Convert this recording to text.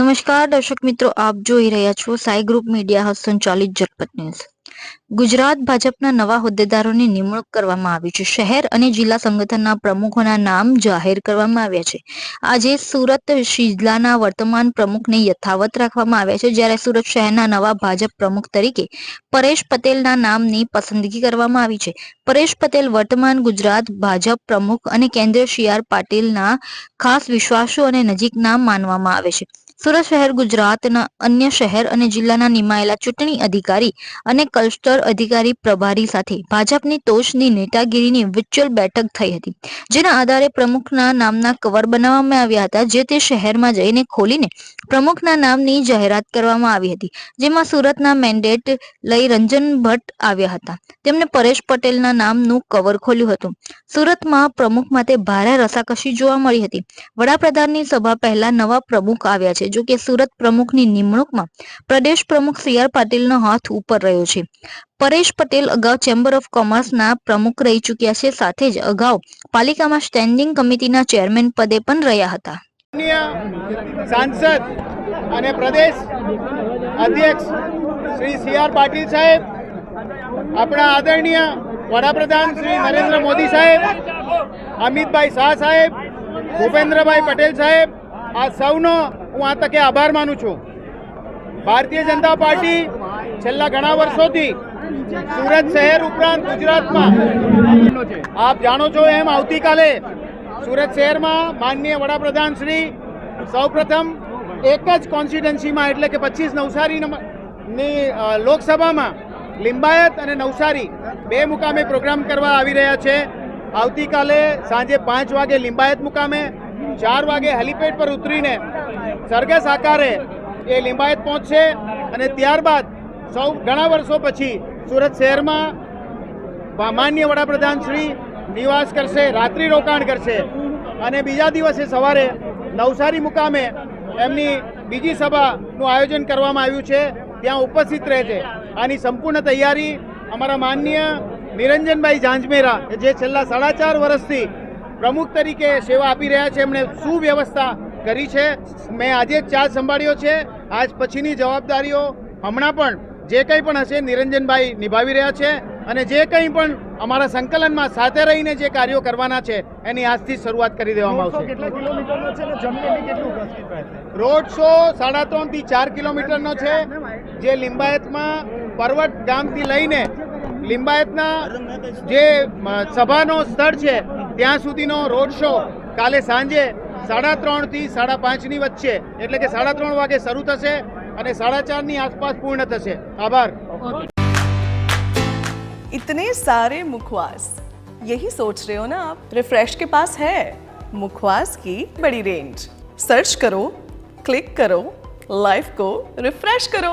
નમસ્કાર, દર્શક મિત્રો, આપ જોઈ રહ્યા છો સાઈ ગ્રુપ મીડિયા હસ્ત સંચાલિત જગપત ન્યૂઝ. ગુજરાત ભાજપના નવા હોદ્દેદારોની નિમણૂક કરવામાં આવી છે. શહેર અને જિલ્લા સંગઠનના પ્રમુખોના નામ જાહેર કરવામાં આવ્યા છે. આજે સુરત જિલ્લાના વર્તમાન પ્રમુખને યથાવત રાખવામાં આવ્યા છે. જ્યારે સુરત શહેરના નવા ભાજપ પ્રમુખ તરીકે પરેશ પટેલના નામની પસંદગી કરવામાં આવી છે. પરેશ પટેલ વર્તમાન ગુજરાત ભાજપ પ્રમુખ અને કેન્દ્રીય સી આર પાટીલના ખાસ વિશ્વાસુ અને નજીકના માનવામાં આવે છે. સુરત શહેર ગુજરાતના અન્ય શહેર અને જિલ્લાના નિમાયેલા ચૂંટણી અધિકારી અને કલસ્ટર અધિકારી પ્રભારી સાથે ભાજપની તોષની નેતાગીરીની વિચ્યુઅલ બેઠક થઈ હતી, જેના આધારે પ્રમુખના નામના કવર બનાવવામાં આવ્યા હતા, જે તે શહેરમાં જઈને ખોલીને પ્રમુખના નામની જાહેરાત કરવામાં આવી હતી, જેમાં સુરતના મેન્ડેટ લઈ રંજન ભટ્ટ આવ્યા હતા. તેમણે પરેશ પટેલના નામનું કવર ખોલ્યું હતું. સુરતમાં પ્રમુખ માટે ભારે રસાકસી જોવા મળી હતી. વડાપ્રધાનની સભા પહેલા નવા પ્રમુખ આવ્યા છે જો કે સુરત પ્રમુખની નિમણૂકમાં પ્રદેશ પ્રમુખ સી આર પાટીલનો હાથ ઉપર રહ્યો છે. પરેશ પટેલ અગાઉ ચેમ્બર ઓફ કોમર્સના પ્રમુખ રહી ચૂક્યા છે. સાથે જ અગાઉ પાલિકામાં સ્ટેન્ડિંગ કમિટીના ચેરમેન પદે પણ રહ્યા હતા. સાંસદ અને પ્રદેશ અધ્યક્ષ શ્રી સી આર પાટીલ સાહેબ, આપણા આદરણીય વડાપ્રધાન શ્રી નરેન્દ્ર મોદી સાહેબ, અમિતભાઈ શાહ સાહેબ, ભૂપેન્દ્રભાઈ પટેલ સાહેબ, આ સૌનો હું આ તકે આભાર માનું છું. ભારતીય જનતા પાર્ટી છેલ્લા ઘણા વર્ષોથી સુરત શહેર ઉપરાંત ગુજરાતમાં આપ જાણો છો એમ આવતીકાલે સુરત શહેરમાં માનનીય વડાપ્રધાન શ્રી સૌપ્રથમ એક જ કોન્સ્ટિટ્યુન્સીમાં એટલે કે પચીસ નવસારી ની લોકસભામાં લિંબાયત અને નવસારી બે મુકામે પ્રોગ્રામ કરવા આવી રહ્યા છે. આવતીકાલે સાંજે પાંચ વાગે લિંબાયત મુકામે, ચાર વાગે હેલિપેડ પર ઉતરીને સરઘસ આકારે એ લિંબાયત પહોંચશે અને ત્યારબાદ સૌ ઘણા વર્ષો પછી સુરત શહેરમાં માન્ય વડાપ્રધાન શ્રી નિવાસ કરશે, રાત્રિ રોકાણ કરશે. અને બીજા દિવસે સવારે નવસારી મુકામે એમની બીજી સભાનું આયોજન કરવામાં આવ્યું છે. ત્યાં ઉપસ્થિત રહે છે આની સંપૂર્ણ તૈયારી અમારા માનનીય નિરંજનભાઈ ઝાંઝમેરા, જે છેલ્લા સાડા ચાર વર્ષથી પ્રમુખ તરીકે સેવા આપી રહ્યા છે. એમણે સુવ્યવસ્થા કરી છે. મેં આજે જ ચાર્જ સંભાળ્યો છે. આજ પછીની જવાબદારીઓ હમણાં પણ જે કંઈ પણ હશે નિરંજનભાઈ નિભાવી રહ્યા છે અને જે કંઈ પણ અમારા સંકલનમાં સાથે રહીને જે કાર્યો કરવાના છે એની આજથી જ શરૂઆત કરી દેવામાં આવશે. રોડ શો સાડા ત્રણથી ચાર કિલોમીટરનો છે. જે લિંબાયતમાં પર્વત ગામથી લઈને લિંબાયતના જે સભાનો સ્થળ છે ત્યાં સુધીનો રોડ શો કાલે સાંજે સાડા ત્રણ થી સાડા પાંચની વચ્ચે એટલે કે સાડા ત્રણ વાગે શરૂ થશે અને સાડા ચારની આસપાસ પૂર્ણ થશે આભાર इतने सारे मुखवास यही सोच रहे हो ना आप रिफ्रेश के पास है मुखवास की बड़ी रेंज सर्च करो क्लिक करो लाइफ को रिफ्रेश करो